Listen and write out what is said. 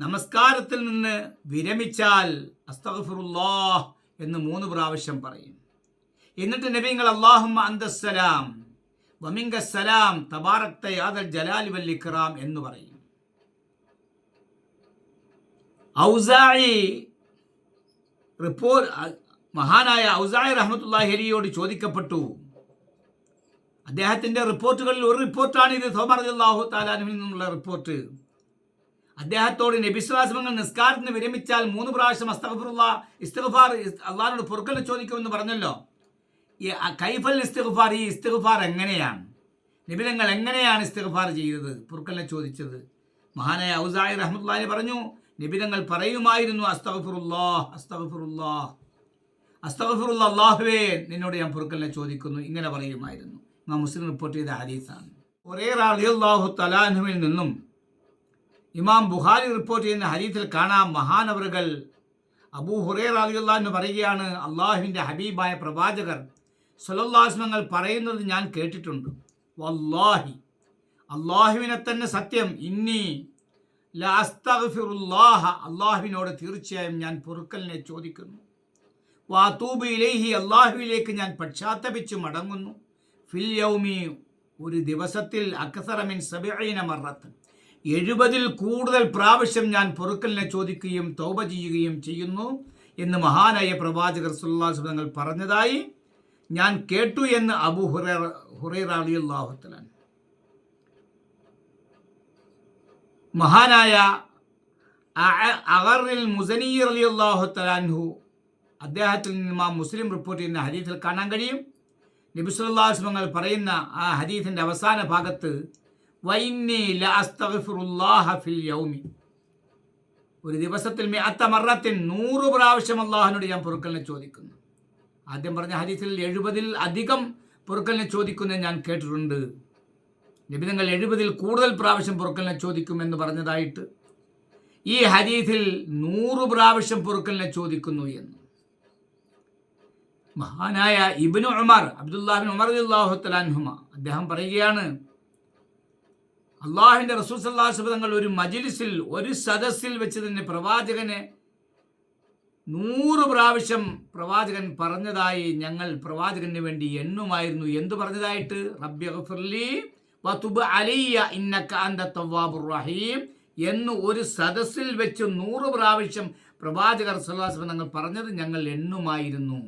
നമസ്കാരത്തിൽ നിന്ന് വിരമിച്ചാൽ അസ്തഫുറുല്ലാ എന്ന് മൂന്ന് പ്രാവശ്യം പറയും. എന്നിട്ട് നബിങ്ങൾ അള്ളാഹുമ്മ അന്തസ്സലാം വമിങ്കസ്സലാം തബാറക്ത യാദൽ ജലാലി ഇക്റാം എന്ന് പറയും. ഔസായി റിപ്പോർട്ട് മഹാനായ ഔസായി റഹ്മത്തുല്ലാഹി അലിയോട് ചോദിക്കപ്പെട്ടു. അദ്ദേഹത്തിന്റെ റിപ്പോർട്ടുകളിൽ ഒരു റിപ്പോർട്ടാണ് ഇത്. സോമർ അള്ളാഹു താലാനുവിൽ നിന്നുള്ള റിപ്പോർട്ട്. അദ്ദേഹത്തോട് നബിസ്വാസമങ്ങൾ നിസ്കാരത്തിന് വിരമിച്ചാൽ മൂന്ന് പ്രാവശ്യം അസ്തഫുറുള്ള ഇസ്തഫാർ അള്ളാഹിനോട് പൊറുക്കൽ ചോദിക്കുമെന്ന് പറഞ്ഞല്ലോ. ഈ കൈഫൽ ഇസ്തിഗ്ഫാർ ഈ ഇസ്തിഗ്ഫാർ എങ്ങനെയാണ്? നിബിലങ്ങൾ എങ്ങനെയാണ് ഇസ്തിഗ്ഫാർ ചെയ്തത്? പൊറുക്കലിനെ ചോദിച്ചത്. മഹാനായ ഔസായി റഹ്മത്തുള്ളാഹി പറഞ്ഞു നിബിലങ്ങൾ പറയുമായിരുന്നു അസ്തഫുറുല്ലാ അസ്തഫുറുല്ലാ അസ്തഫുറുല്ല അള്ളാഹുവേ നിന്നോട് ഞാൻ പൊറുക്കലിനെ ചോദിക്കുന്നു. ഇങ്ങനെ പറയുമായിരുന്നു. നാം മുസ്ലിം റിപ്പോർട്ട് ചെയ്ത ഹദീസാണ്. ഒരേ റളിയല്ലാഹു തലാഹുവിൽ നിന്നും ഇമാം ബുഹാരി റിപ്പോർട്ട് ചെയ്യുന്ന ഹദീസിൽ കാണാം മഹാനവറുകൾ അബൂ ഹുറേ എന്ന് പറയുകയാണ് അള്ളാഹുവിന്റെ ഹബീബായ പ്രവാചകർ സുലല്ലാസ്മങ്ങൾ പറയുന്നത് ഞാൻ കേട്ടിട്ടുണ്ട്. വല്ലാഹി അള്ളാഹുവിനെ തന്നെ സത്യം. ഇന്നി ലാസ്തഗ്ഫിറുല്ലാഹ അള്ളാഹുവിനോട് തീർച്ചയായും ഞാൻ പൊറുക്കലിനെ ചോദിക്കുന്നു. വാത്തൂബ് അള്ളാഹുവിലേക്ക് ഞാൻ പശ്ചാത്തപിച്ചു മടങ്ങുന്നു. ഫിൽ യൗമി ഒരു ദിവസത്തിൽ അക്സറമിൻ സബീന മറത്ത് എഴുപതിൽ കൂടുതൽ പ്രാവശ്യം ഞാൻ പൊറുക്കലിനെ ചോദിക്കുകയും തൗബ ചെയ്യുകയും ചെയ്യുന്നു എന്ന് മഹാനായ പ്രവാചകർ സുല്ലാസ് തങ്ങൾ പറഞ്ഞതായി ഞാൻ കേട്ടു എന്ന് അബു ഹുറേ ഹുറൈറ അലിയുല്ലാഹുത്തലാൻ മഹാനായ അഗറിൽ മുസനീർ അലി അള്ളാഹുത്തലാൻഹു അദ്ദേഹത്തിൽ നിന്നും ആ മുസ്ലിം റിപ്പോർട്ട് ചെയ്യുന്ന ഹരീഫിൽ കാണാൻ കഴിയും. നബിസുല്ലാസ്മങ്ങൾ പറയുന്ന ആ ഹരീഫിന്റെ അവസാന ഭാഗത്ത് ഒരു ദിവസത്തിൽ അത്ത മറത്തിൻ നൂറ് പ്രാവശ്യം അള്ളാഹുനോട് ഞാൻ പൊറുക്കലിനെ ചോദിക്കുന്നു. ആദ്യം പറഞ്ഞ ഹരീസിൽ എഴുപതിൽ അധികം പൊറുക്കലിനെ ചോദിക്കുന്നത് ഞാൻ കേട്ടിട്ടുണ്ട്. നിബിധങ്ങൾ എഴുപതിൽ കൂടുതൽ പ്രാവശ്യം പൊറുക്കലിനെ ചോദിക്കുമെന്ന് പറഞ്ഞതായിട്ട് ഈ ഹദീസിൽ നൂറ് പ്രാവശ്യം പൊറുക്കലിനെ ചോദിക്കുന്നു എന്ന്. മഹാനായ ഇബ്നു ഉമർ അബ്ദുല്ലാഹിൻ ഉമർ അള്ളാഹുത്തലാൻഹുമ അദ്ദേഹം പറയുകയാണ് അള്ളാഹിന്റെ റസൂൽ സല്ലാഹു തങ്ങൾ ഒരു മജിലിസിൽ ഒരു സദസ്സിൽ വെച്ച് തന്നെ പ്രവാചകനെ നൂറ് പ്രാവശ്യം പ്രവാചകൻ പറഞ്ഞതായി ഞങ്ങൾ പ്രവാചകന് വേണ്ടി എണ്ണുമായിരുന്നു. എന്തു പറഞ്ഞതായിട്ട്? റബ്ബി ഗഫിർലി വതുബ് അലിയ ഇന്നക അന്ത തവ്വാബുർ റഹീം എന്ന് ഒരു സദസ്സിൽ വെച്ച് നൂറ് പ്രാവശ്യം പ്രവാചകർ സല്ലാസ് തങ്ങൾ പറഞ്ഞത് ഞങ്ങൾ എണ്ണുമായിരുന്നു.